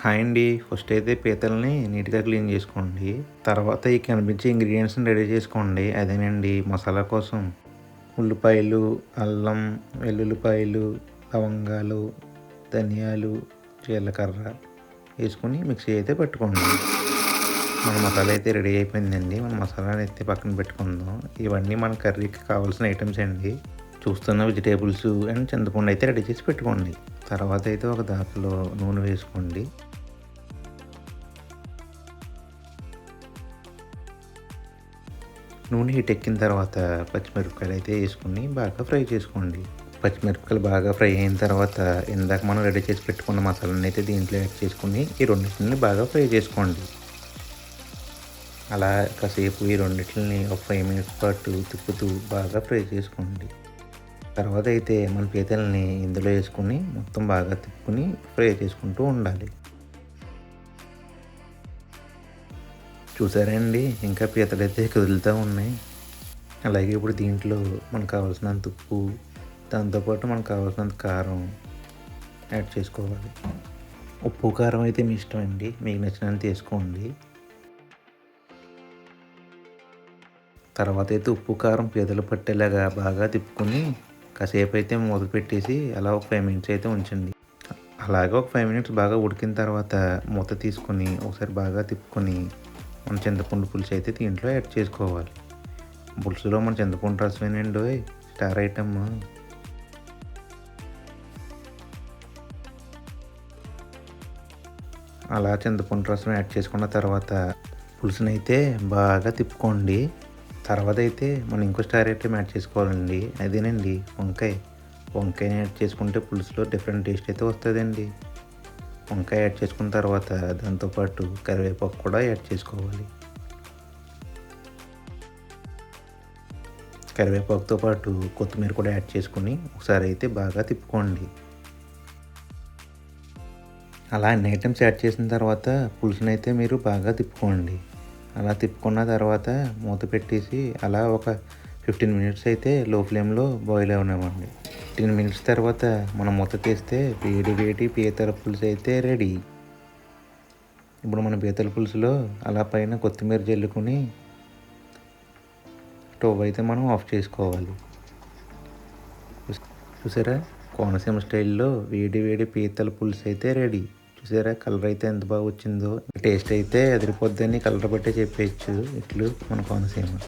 Hi అండి. First అయితే పీతల్ని నీట్గా క్లీన్ చేసుకోండి. తర్వాత ఈ కనిపించే ఇంగ్రీడియంట్స్ని రెడీ చేసుకోండి. అదేనండి మసాలా కోసం ఉల్లిపాయలు అల్లం వెల్లుల్లిపాయలు లవంగాలు ధనియాలు జీలకర్ర వేసుకొని మిక్సీ అయితే పెట్టుకోండి. మన మసాలా అయితే రెడీ అయిపోయిందండి. మన మసాలాని అయితే పక్కన పెట్టుకుందాం. ఇవన్నీ మన కర్రీకి కావాల్సిన ఐటమ్స్ అండి. చూస్తున్న వెజిటేబుల్స్ అండ్ చింతపండు అయితే రెడీ చేసి పెట్టుకోండి. తర్వాత అయితే ఒక దాంట్లో నూనె వేసుకోండి. నూనె హీట్ ఎక్కిన తర్వాత పచ్చిమిరపకాయలు అయితే వేసుకుని బాగా ఫ్రై చేసుకోండి. పచ్చిమిరపకాయలు బాగా ఫ్రై అయిన తర్వాత ఇందాక మనం రెడీ చేసి పెట్టుకున్న మసాలాని అయితే దీంట్లో యాడ్ చేసుకుని ఈ రెండింటిని బాగా ఫ్రై చేసుకోండి. అలా కాసేపు ఈ రెండింటిని ఒక ఫైవ్ మినిట్స్ పాటు తిప్పుతూ బాగా ఫ్రై చేసుకోండి. తర్వాత అయితే మన పీతల్ని ఇందులో వేసుకుని మొత్తం బాగా తిప్పుకుని ఫ్రై చేసుకుంటూ ఉండాలి. చూసారండి ఇంకా పీతలైతే కదులుతూ ఉన్నాయి. అలాగే ఇప్పుడు దీంట్లో మనకు కావాల్సినంత ఉప్పు దాంతోపాటు మనకు కావాల్సినంత కారం యాడ్ చేసుకోవాలి. ఉప్పు కారం అయితే మీ ఇష్టం అండి మీకు నచ్చినంత వేసుకోండి. తర్వాత అయితే ఉప్పు కారం పీతలు పట్టేలాగా బాగా తిప్పుకొని కాసేపు అయితే మూత పెట్టేసి అలా ఒక ఫైవ్ మినిట్స్ అయితే ఉంచండి. అలాగే ఒక ఫైవ్ మినిట్స్ బాగా ఉడికిన తర్వాత మూత తీసుకొని ఒకసారి బాగా తిప్పుకొని మన చింతపండు పులుసు అయితే దీంట్లో యాడ్ చేసుకోవాలి. పులుసులో మన చింతపండు రసమేనండి స్టార్ ఐటమ్. అలా చింతపండు రసం యాడ్ చేసుకున్న తర్వాత పులుసుని అయితే బాగా తిప్పుకోండి. తర్వాత అయితే మనం ఇంకో స్టార్ అయితే యాడ్ చేసుకోవాలండి. అదేనండి వంకాయ. వంకాయని యాడ్ చేసుకుంటే పులుసులో డిఫరెంట్ టేస్ట్ అయితే వస్తుందండి. వంకాయ యాడ్ చేసుకున్న తర్వాత దాంతోపాటు కరివేపాకు కూడా యాడ్ చేసుకోవాలి. కరివేపాకుతో పాటు కొత్తిమీర కూడా యాడ్ చేసుకుని ఒకసారి అయితే బాగా తిప్పుకోండి. అలా అన్ని ఐటమ్స్ యాడ్ చేసిన తర్వాత పులుసుని అయితే మీరు బాగా తిప్పుకోండి. అలా తిప్పుకున్న తర్వాత మూత పెట్టేసి అలా ఒక ఫిఫ్టీన్ మినిట్స్ అయితే లో ఫ్లేమ్లో బాయిల్ అవునామండి ఫిఫ్టీన్ మినిట్స్ తర్వాత మనం మూత తీస్తే వేడి వేడి పీతల పులుసు అయితే రెడీ ఇప్పుడు మన పీతల పులుసులో అలా పైన కొత్తిమీర జల్లుకొని స్టవ్ అయితే మనం ఆఫ్ చేసుకోవాలి. చూసారా? కోనసీమ స్టైల్లో వేడి వేడి పీతల పులుసు అయితే రెడీ చూసారా? కలర్ అయితే ఎంత బాగా వచ్చిందో. టేస్ట్ అయితే అదిరిపోద్దని కలర్ బట్టే చెప్పేయచ్చు. ఇట్లు మన కోనసీమ.